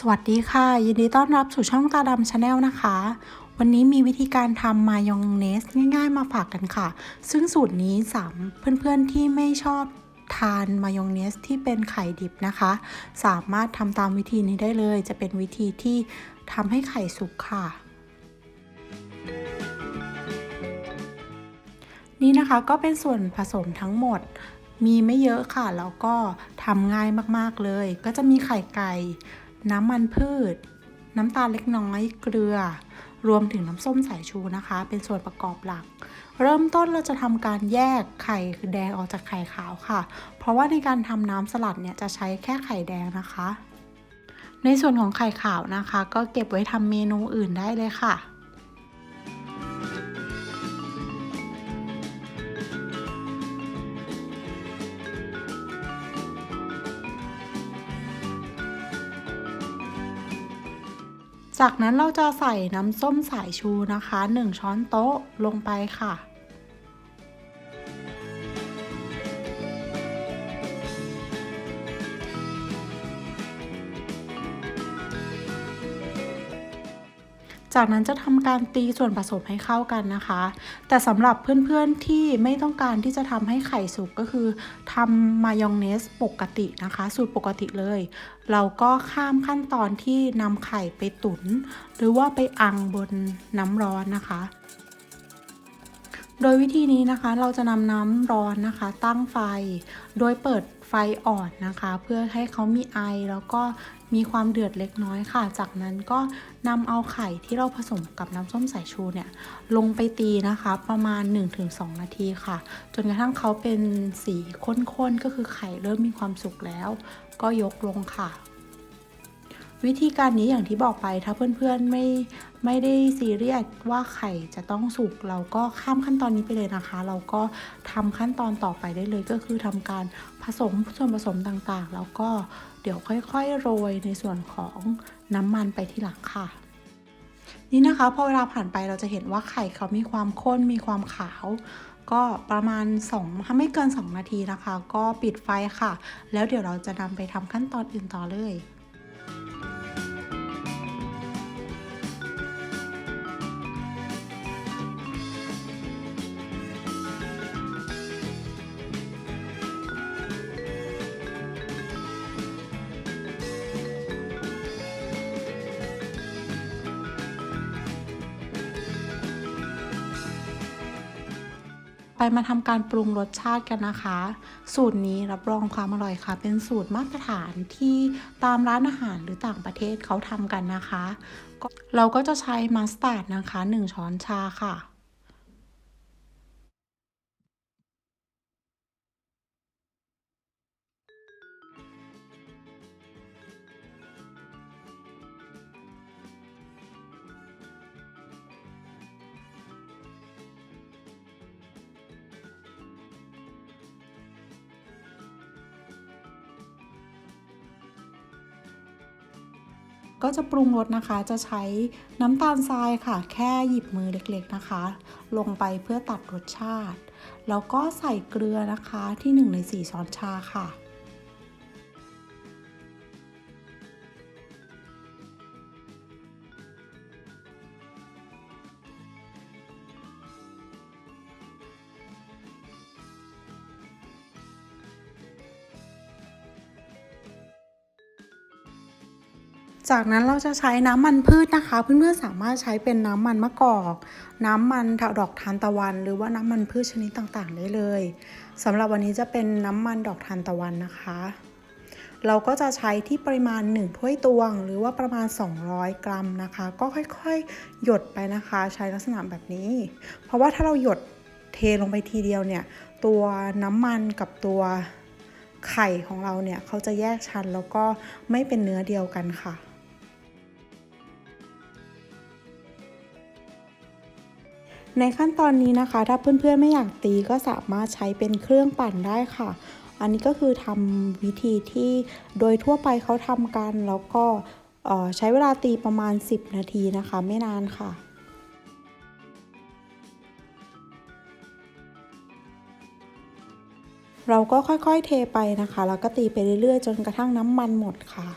สวัสดีค่ะ ยินดีต้อนรับสู่ช่องตาดำชาแนลนะคะ วันนี้มีวิธีการทำมายองเนสง่ายๆมาฝากกันค่ะ ซึ่งสูตรนี้สามเพื่อนๆที่ไม่ชอบทานมายองเนสที่เป็นไข่ดิบนะคะ สามารถทำตามวิธีนี้ได้เลย จะเป็นวิธีที่ทำให้ไข่สุกค่ะ นี่นะคะก็เป็นส่วนผสมทั้งหมดมีไม่เยอะค่ะ แล้วก็ทำง่ายมากๆเลย ก็จะมีไข่ไก่ น้ำมันพืช น้ำตาลเล็กน้อย เกลือ รวมถึงน้ำส้มสายชูนะคะ เป็นส่วนประกอบหลัก เริ่มต้นเราจะทำการแยกไข่แดงออกจากไข่ขาวค่ะ เพราะว่าในการทำน้ำสลัดเนี่ยจะใช้แค่ไข่แดงนะคะ ในส่วนของไข่ขาวนะคะ ก็เก็บไว้ทำเมนูอื่นได้เลยค่ะ จากนั้นเราจะใส่น้ำส้มสายชูนะคะ 1 ช้อนโต๊ะลงไปค่ะ จากนั้นจะทำการตีส่วนผสมให้เข้ากันนะคะ แต่สำหรับเพื่อนๆที่ไม่ต้องการที่จะทำให้ไข่สุกก็คือทำมายองเนสปกตินะคะ สูตรปกติเลย เราก็ข้ามขั้นตอนที่นำไข่ไปตุน หรือว่าไปอังบนน้ำร้อนนะคะโดยวิธีนี้นะคะเราจะนำน้ำร้อนนะคะ ตั้งไฟ โดยเปิด ไฟอ่อนนะคะ เพื่อให้เขามีไอแล้วก็มีความเดือดเล็กน้อยค่ะ จากนั้นก็นำเอาไข่ที่เราผสมกับน้ำส้มสายชูเนี่ยลงไปตีนะคะประมาณ 1-2 นาทีค่ะ จนกระทั่งเขาเป็นสีข้นๆ ก็คือไข่เริ่มมีความสุกแล้ว ก็ยกลงค่ะ วิธีการนี้อย่างที่บอกไปถ้าเพื่อนๆไม่ไม่ได้ซีเรียสว่าไข่จะต้องสุกเราก็ข้ามขั้นตอนนี้ไปเลยนะคะ เราก็ทำขั้นตอนต่อไปได้เลยก็คือทำการผสมส่วนผสมต่างๆ แล้วก็เดี๋ยวค่อยๆโรยในส่วนของน้ำมันไปที่หลังค่ะนี่นะคะพอเวลาผ่านไปเราจะเห็นว่าไข่เขามีความข้นมีความขาว ก็ประมาณ2ถ้าไม่เกิน 2 นาทีนะคะ ก็ปิดไฟค่ะ แล้วเดี๋ยวเราจะนำไปทำขั้นตอนอื่นต่อเลย มาทำการปรุงรสชาติกันนะคะ สูตรนี้รับรองความอร่อยค่ะ เป็นสูตรมาตรฐานที่ตามร้านอาหารหรือต่างประเทศเขาทำกันนะคะ เราก็จะใช้มัสตาร์ดนะคะ 1 ช้อนชาค่ะ ก็จะปรุงรสนะคะ จะใช้น้ำตาลทรายค่ะ แค่หยิบมือเล็กๆนะคะ ลงไปเพื่อตัดรสชาติ แล้วก็ใส่เกลือนะคะที่ 1 ใน 4 ช้อนชาค่ะ จากนั้นเราจะใช้น้ำมันพืชนะคะ เพื่อนๆสามารถใช้เป็นน้ำมันมะกอก น้ำมันดอกทานตะวัน หรือว่าน้ำมันพืชชนิดต่างๆ ได้เลยสำหรับวันนี้จะเป็นน้ำมันดอกทานตะวันนะคะ เราก็จะใช้ที่ปริมาณ1ถ้วยตวง หรือว่าประมาณ 200 กรัมนะคะ ก็ค่อยๆ หยดไปนะคะ ใช้ลักษณะแบบนี้ เพราะว่าถ้าเราหยดเทลงไปทีเดียวเนี่ย ตัวน้ำมันกับตัวไข่ของเราเนี่ยเขาจะแยกชั้นแล้วก็ไม่เป็นเนื้อเดียวกันค่ะ ในขั้นตอนนี้นะคะ ถ้าเพื่อนๆไม่อยากตีก็สามารถใช้เป็นเครื่องปั่นได้ค่ะ อันนี้ก็คือทำวิธีที่โดยทั่วไปเขาทำกัน แล้วก็ใช้เวลาตีประมาณ 10 นาทีนะคะ ไม่นานค่ะเราก็ค่อยๆเทไปนะคะ แล้วก็ตีไปเรื่อยๆ จนกระทั่งน้ำมันหมดค่ะ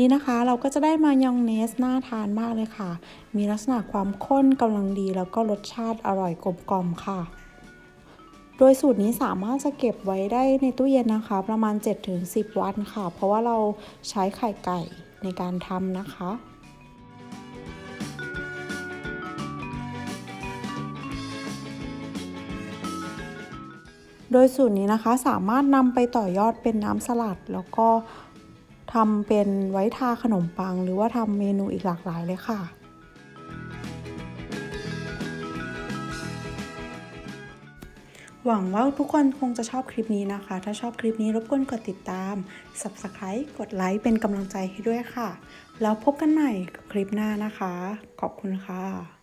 นี่นะคะเราก็จะได้มายองเนสน่าทานมากเลยค่ะ มีลักษณะความข้นกำลังดีแล้วก็รสชาติอร่อยกลมกล่อมค่ะ โดยสูตรนี้สามารถจะเก็บไว้ได้ในตู้เย็นนะคะ ประมาณ 7-10 วันค่ะ เพราะว่าเราใช้ไข่ไก่ในการทำนะคะโดยสูตรนี้นะคะสามารถนำไปต่อยอดเป็นน้ำสลัด แล้วก็ ทำเป็นไว้ทาขนมปัง หรือว่าทำเมนูอีกหลากหลายเลยค่ะ หวังว่าทุกคนคงจะชอบคลิปนี้นะคะ ถ้าชอบคลิปนี้รบกวนกดติดตาม Subscribe กดไลค์เป็นกำลังใจให้ด้วยค่ะ แล้วพบกันใหม่กับคลิปหน้านะคะ ขอบคุณค่ะ